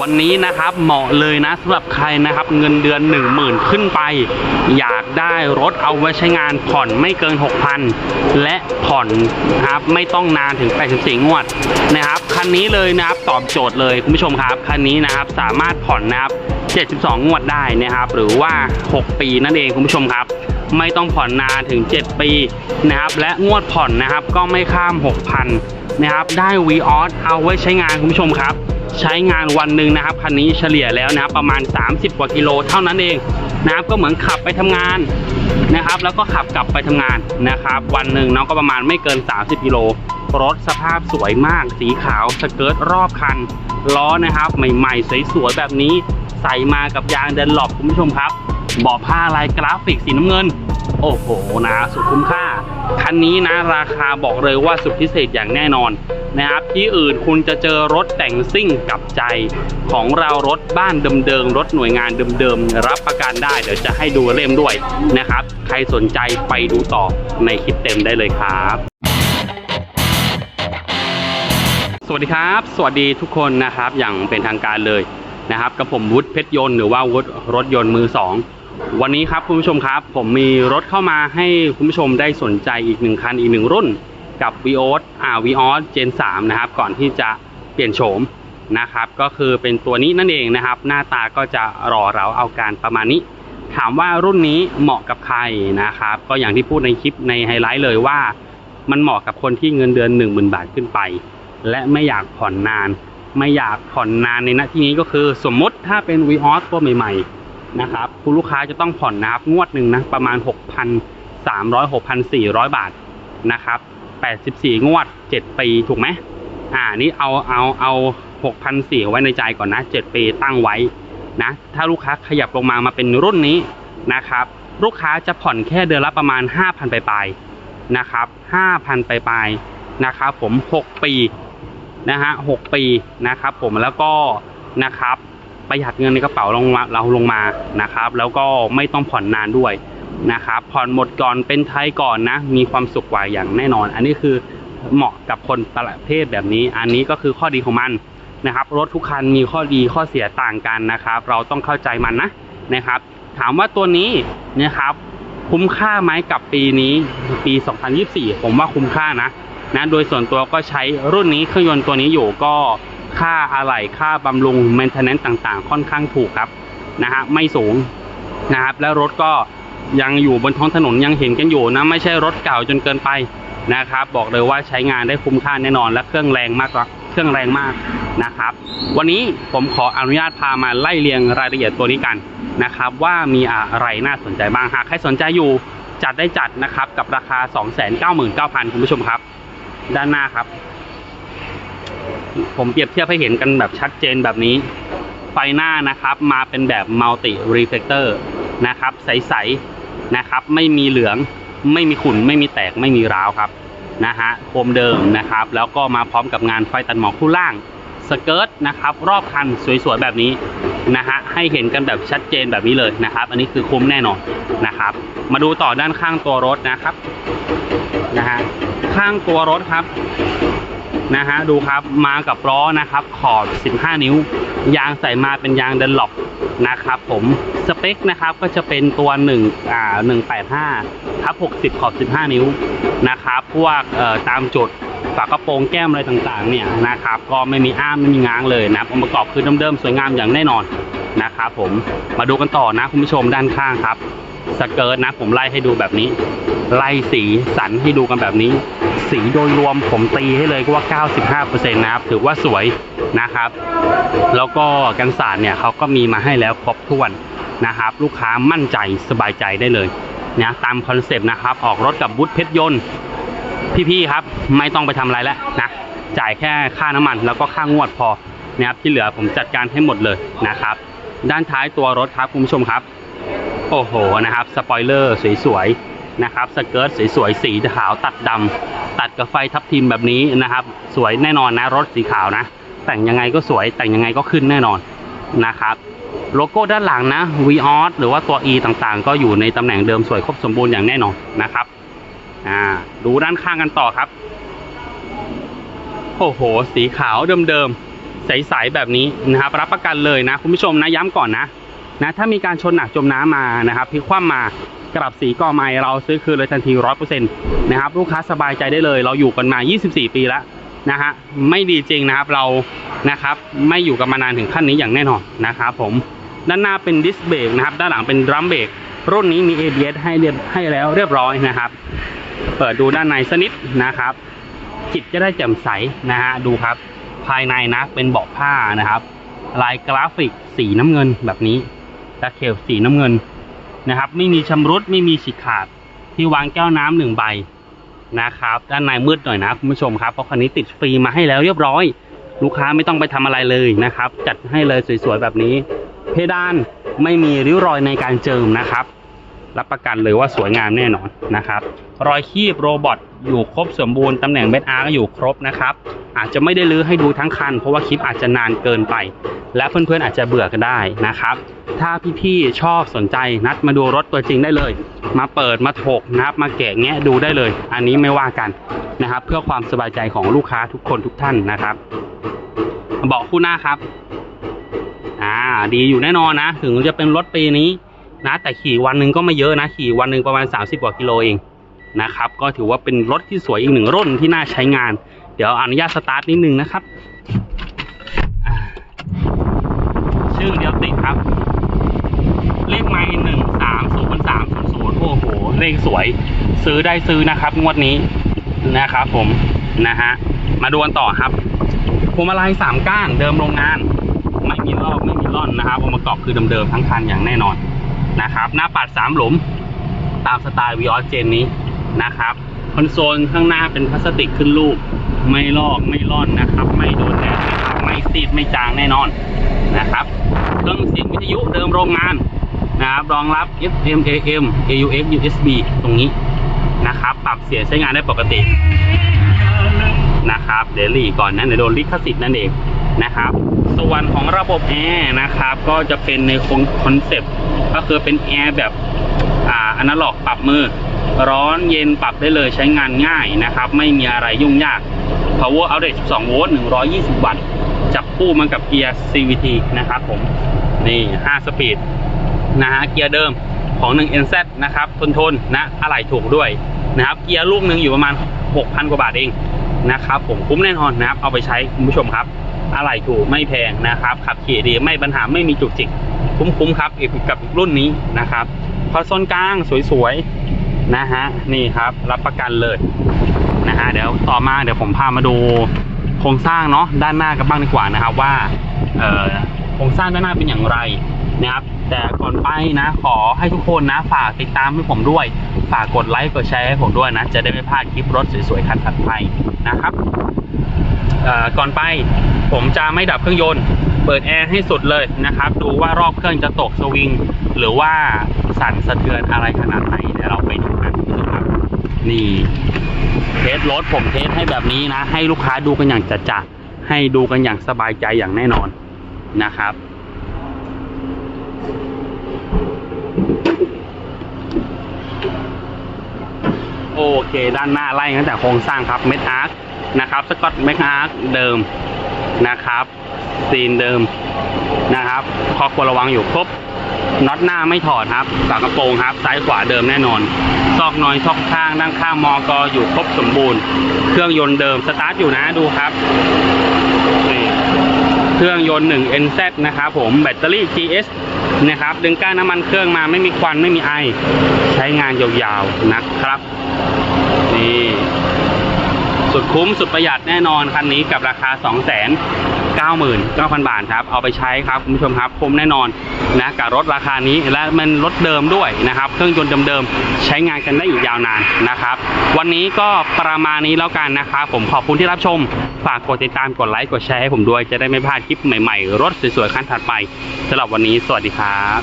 วันนี้นะครับเหมาะเลยนะสำหรับใครนะครับเงินเดือน 1 0,000 ขึ้นไป อยากได้รถเอาไว้ใช้งานผ่อนไม่เกิน 6,000 และผ่อนนะครับไม่ต้องนานถึง 84 งวดนะครับคันนี้เลยนะครับตอบโจทย์เลยคุณผู้ชมครับคันนี้นะครับสามารถผ่อนนะครับ72 งวดได้นะครับ หรือว่า 6 ปีนั่นเองคุณผู้ชมครับ ไม่ต้องผ่อนนานถึง 7 ปีนะครับ และงวดผ่อนนะครับก็ไม่ข้าม 6,000นะครับ ได้ v ีออสเอาไว้ใช้งานคุณผู้ชมครับ ใช้งานวันหนึ่งนะครับคันนี้เฉลี่ยแล้วนะครับประมาณ 30 กว่ากิโลเท่านั้นเองนะครับก็เหมือนขับไปทำงานนะครับ แล้วก็ขับกลับไปทำงานนะครับ วันหนึ่งเนาะก็ประมาณไม่เกิน 30 กิโลรถสภาพสวยมาก สีขาวสเกิร์ตรอบคันล้อนะครับ ใหม่ๆสวยๆแบบนี้ ใส่มากับยางเดนหลบคุณผู้ชมครับเบาะผ้าลายกราฟิกสีน้ำเงิน โอ้โหนะ สุดคุ้มค่า คันนี้นะราคาบอกเลยว่าสุดพิเศษอย่างแน่นอน นะครับ ที่อื่นคุณจะเจอรถแต่งซิ่งกับใจของเรารถบ้านเดิมๆรถหน่วยงานเดิมๆรับประกันได้เดี๋ยวจะให้ดูเล่มด้วยนะครับ ใครสนใจไปดูต่อในคลิปเต็มได้เลยครับสวัสดีครับ สวัสดีทุกคนนะครับ อย่างเป็นทางการเลยนะครับกับผมวุฒิเพชรยนต์หรือว่าวุฒิรถยนต์มือสองวันนี้ครับคุณผู้ชมครับ ผมมีรถเข้ามาให้คุณผู้ชมได้สนใจอีกหนึ่งคันอีกหนึ่งรุ่น กับ v ีออสอ่า v ีออสเจน3นะครับ ก่อนที่จะเปลี่ยนโฉมนะครับ ก็คือเป็นตัวนี้นั่นเองนะครับ หน้าตาก็จะหล่อเราเอาการประมาณนี้ ถามว่ารุ่นนี้เหมาะกับใครนะครับ ก็อย่างที่พูดในคลิปในไฮไลท์เลยว่า มันเหมาะกับคนที่เงินเดือน 1 0,000 บาทขึ้นไป และไม่อยากผ่อนนาน ไม่อยากผ่อนนานในหน้าที่นี้ก็คือสมมติถ้าเป็น v ีออสตัวใหม่ๆนะครับคุณลูกค้าจะต้องผ่อนนะครับงวดหนึ่งนะประมาณ 6,300 6,400 บาทนะครับ 84 งวด 7 ปี ถูกไหมอ่า นี่เอา เอา เอา6,400ไว้ในใจก่อนนะ 7 ปีตั้งไว้นะ ถ้าลูกค้าขยับลงมามาเป็นรุ่นนี้นะครับ ลูกค้าจะผ่อนแค่เดือนละประมาณ 5,000ปลายๆนะครับ 5,000ปลายๆนะครับผม 6 ปีนะฮะ 6 ปีนะครับผม แล้วก็นะครับประหยัดเงินในกระเป๋าลงมาเราลงมานะครับ แล้วก็ไม่ต้องผ่อนนานด้วย นะครับผ่อนหมดก่อนเป็นไทยก่อนนะ มีความสุขกว่าอย่างแน่นอน อันนี้คือเหมาะกับคนประเภทแบบนี้ อันนี้ก็คือข้อดีของมันนะครับ รถทุกคันมีข้อดีข้อเสียต่างกันนะครับ เราต้องเข้าใจมันนะนะครับ ถามว่าตัวนี้นะครับคุ้มค่าไหมกับปีนี้ปี 2024 ผมว่าคุ้มค่านะนะโดยส่วนตัวก็ใช้รุ่นนี้เครื่องยนต์ตัวนี้อยู่ก็ค่าอะไหล่ค่าบำรุง m a i n t e n a n c ต่างๆ ค่อนข้างถูกครับนะฮะไม่สูงนะครับแล้วรถก็ ยังอยู่บนท้องถนนยังเห็นกันอยู่นะไม่ใช่รถเก่าจนเกินไปนะครับ บอกเลยว่าใช้งานได้คุ้มค่าแน่นอนและเครื่องแรงมากเครื่องแรงมากนะครับ วันนี้ผมขออนุญาตพามาไล่เรียงรายละเอียดตัวนี้กันนะครับ ว่ามีอะไรน่าสนใจบ้างหากใครสนใจอยู่จัดได้จัดนะครับ กับราคา 299,000 คุณผู้ชมครับ ด้านหน้าครับ ผมเปรียบเทียบให้เห็นกันแบบชัดเจนแบบนี้ ไฟหน้านะครับ มาเป็นแบบมัลติรีเฟ l เตอร์ นะครับ ใสๆนะครับ ไม่มีเหลือง ไม่มีขุ่น ไม่มีแตก ไม่มีร้าวครับนะฮะโคมเดิมนะครับ แล้วก็มาพร้อมกับงานไฟตัดหมอกคู่ล่างสเกิร์ตนะครับ รอบคันสวยๆแบบนี้นะฮะให้เห็นกันแบบชัดเจนแบบนี้เลยนะครับ อันนี้คือคุ้มแน่นอนนะครับ มาดูต่อด้านข้างตัวรถนะครับนะฮะข้างตัวรถครับ นะฮะดูครับมากับล้อนะครับขอบ 15 นิ้ว ยางใส่มาเป็นยางเดนล็อกนะครับผมสเปคนะครับก็จะเป็นตัว1อ่า185ทับ60 ขอบ 15 นิ้วนะครับพวกเอ่อตามจุดฝากระโปรงแก้มอะไรต่างๆเนี่ยนะครับก็ไม่มีอ้ามไม่มีง้างเลยนะองค์ประกอบคือเดิมๆสวยงามอย่างแน่นอนนะครับผมมาดูกันต่อนะคุณผู้ชมด้านข้างครับสเกิร์ตนะผมไล่ให้ดูแบบนี้ ไล่สีสันให้ดูกันแบบนี้ สีโดยรวมผมตีให้เลยว่า 95%นะครับ ถือว่าสวยนะครับ แล้วก็กันสาดเนี่ยเขาก็มีมาให้แล้วครบถ้วนนะครับ ลูกค้ามั่นใจสบายใจได้เลยนะตามคอนเซปต์นะครับ ออกรถกับบุธเพชรยนต์พี่ๆครับ ไม่ต้องไปทำอะไรแล้วนะจ่ายแค่ค่าน้ำมัน แล้วก็ค่างวดพอนะครับที่เหลือผมจัดการให้หมดเลยนะครับ ด้านท้ายตัวรถครับคุณผู้ชมครับ โอ้โหนะครับ สปอยเลอร์สวยๆ นะครับสเกิร์ตสวยๆสีขาวตัดดำตัดกับไฟทับทิมแบบนี้นะครับ สวยแน่นอนนะรถสีขาวนะ แต่งยังไงก็สวยแต่งยังไงก็ขึ้นแน่นอนนะครับโลโก้ด้านหลังนะ v ีออสหรือว่าตัว E ต่างๆ ก็อยู่ในตำแหน่งเดิมสวยครบสมบูรณ์อย่างแน่นอนนะครับอ่าดูด้านข้างกันต่อครับโอ้โห สีขาวเดิมๆใสๆแบบนี้นะครับรับประกันเลยนะ คุณผู้ชมนะย้ำก่อนนะ นะถ้ามีการชนหนักจมน้ำมานะครับพลิกคว่ำมากลับสีก่อไม้เราซื้อคืนเลยทันทีร้อยเปอร์เซ็นต์นะครับลูกค้าสบายใจได้เลย เราอยู่กันมา 24 ปีแล้วนะฮะไม่ดีจริงนะครับเรานะครับไม่อยู่กันมานานถึงขั้นนี้อย่างแน่นอนนะครับผมด้านหน้าเป็นดิสเบรกนะครับด้านหลังเป็นดรัมเบรกรุ่นนี้มี ABS ให้เรียบให้แล้วเรียบร้อยนะครับ เปิดดูด้านในสนิดนะครับจิตจะได้แจ่มใสนะฮะดูครับภายในนะเป็นเบาะผ้านะครับ ลายกราฟิกสีน้ำเงินแบบนี้ ตะเข็บสีน้ำเงินนะครับ ไม่มีชำรุดไม่มีฉีกขาดที่วางแก้วน้ำหนึ่งใบนะครับ ด้านในมืดหน่อยนะคุณผู้ชมครับเพราะคันนี้ติดฟรีมาให้แล้วเรียบร้อย ลูกค้าไม่ต้องไปทำอะไรเลยนะครับ จัดให้เลยสวยๆแบบนี้ เพดานไม่มีริ้วรอยในการเจิมนะครับ รับประกันเลยว่าสวยงามแน่นอนนะครับ รอยคีบโรบอทอยู่ครบสมบูรณ์ตำแหน่งเบสอาร์ก็อยู่ครบนะครับ อาจจะไม่ได้ลื้อให้ดูทั้งคัน เพราะว่าคลิปอาจจะนานเกินไป และเพื่อนๆอาจจะเบื่อกันได้นะครับ ถ้าพี่ๆชอบสนใจนัดมาดูรถตัวจริงได้เลย มาเปิดมาถกนะครับมาแกะแงะดูได้เลย อันนี้ไม่ว่ากันนะครับ เพื่อความสบายใจของลูกค้าทุกคนทุกท่านนะครับเบาะคู่หน้าครับ อ่า ดีอยู่แน่นอนนะ ถึงจะเป็นรถปีนี้ นะแต่ขี่วันหนึ่งก็ไม่เยอะนะขี่วันหนึ่งประมาณ 30 กว่ากิโลเองนะครับ ก็ถือว่าเป็นรถที่สวยอีกหนึ่งรุ่นที่น่าใช้งาน เดี๋ยวอนุญาตสตาร์ทนิดนึงนะครับชื่อเดียวติดครับ เลขไม้หนึ่งสามศูนย์สามศูนย์ศูนย์โอ้โหเลขสวย ซื้อได้ซื้อนะครับ งวดนี้นะครับผมนะฮะมาดูกันต่อครับพวงมาลัยสามก้านเดิมโรงงาน ไม่มีลอกไม่มีร่อนนะครับองค์ประกอบคือเดิมๆทั้งคันอย่างแน่นอน นะครับ หน้าปัดสามหลุม ตามสไตล์วีออสเจนนี้นะครับคอนโซลข้างหน้าเป็นพลาสติกขึ้นรูป ไม่ลอกไม่ร่อนนะครับ ไม่โดนแดดไม่ขับไม่ซีดไม่จางแน่นอนนะครับเครื่องเสียงวิทยุเดิมโรงงานนะครับรองรับ FM AM AUX USB ตรงนี้นะครับ ปรับเสียงใช้งานได้ปกตินะครับเดลี่ก่อนนะเดี๋ยวโดนลิขสิทธิ์นั่นเองนะครับ ส่วนของระบบแอร์นะครับ ก็จะเป็นในคอนเซปต์ ก็คือเป็นแอร์แบบอ่าอนาล็อกปรับมือ ร้อนเย็นปรับได้เลยใช้งานง่ายนะครับ ไม่มีอะไรยุ่งยาก power outlet 12 โวลต์ 120 วัตต์ จับคู่มันกับเกียร์ CVT นะครับผม นี่ 5 สปีดนะฮะ เกียร์เดิมของ 1 NZ นะครับ ทนทนนะ อะไหล่ถูกด้วยนะครับ เกียร์ลูกหนึ่งอยู่ประมาณ 6,000 กว่าบาทเองนะครับผม คุ้มแน่นอนนะครับ เอาไปใช้คุณผู้ชมครับ อะไรถูกไม่แพงนะครับ ขับขี่ดี ไม่ปัญหา ไม่มีจุกจิก คุ้มๆครับอีกกับรุ่นนี้นะครับคอนโซลกลางสวยๆนะฮะนี่ครับรับประกันเลยนะฮะเดี๋ยวต่อมาเดี๋ยวผมพามาดูโครงสร้างเนาะด้านหน้ากันบ้างดีกว่านะครับว่าโครงสร้างด้านหน้าเป็นอย่างไรนะครับแต่ก่อนไปนะขอให้ทุกคนนะฝากติดตามให้ผมด้วย ฝากกดไลค์กดแชร์ให้ผมด้วยนะ จะได้ไม่พลาดคลิปรถสวยๆคันถัดไปนะครับก่อนไปผมจะไม่ดับเครื่องยนต์ เปิดแอร์ให้สุดเลยนะครับ ดูว่ารอบเครื่องจะตกสวิง หรือว่าสั่นสะเทือนอะไรขนาดไหนเดี๋ยวเราไปดูกันนะครับ นี่เทสรถผมเทสให้แบบนี้นะ ให้ลูกค้าดูกันอย่างจัดจ้ให้ดูกันอย่างสบายใจอย่างแน่นอนนะครับโอเค ด้านหน้าไล่ตั้งแต่โครงสร้างครับเม็ดอาร์คนะครับสกอตเม็ดอาร์คเดิมนะครับ ซีนเดิมนะครับคอควรระวังอยู่ครบน็อตหน้าไม่ถอดครับฝากระโปรงครับ ซ้ายขวาเดิมแน่นอน ซอกน้อยซอกข้างด้านข้างมอกออยู่ครบสมบูรณ์ เครื่องยนต์เดิมสตาร์ทอยู่นะดูครับเครื่องยนต์1 NZ นะครับผมแบตเตอรี่ GS นะครับดึงก้านน้ำมันเครื่องมาไม่มีควันไม่มีไอ ใช้งานยาวๆนะครับ นี่ สุดคุ้มสุดประหยัดแน่นอนคันนี้กับราคา2 9 9 0 0 0 บาทครับ เอาไปใช้ครับคุณผู้ชมครับคุ้มแน่นอนนะกับรถราคานี้และมันรถเดิมด้วยนะครับ เครื่องยนต์เดิมๆใช้งานกันได้อีกยาวนานนะครับ วันนี้ก็ประมาณนี้แล้วกันนะครับผมขอบคุณที่รับชม ฝากกดติดตามกดไลค์กดแชร์ให้ผมด้วย จะได้ไม่พลาดคลิปใหม่ๆ รถสวยๆคันถัดไปสำหรับวันนี้ สวัสดีครับ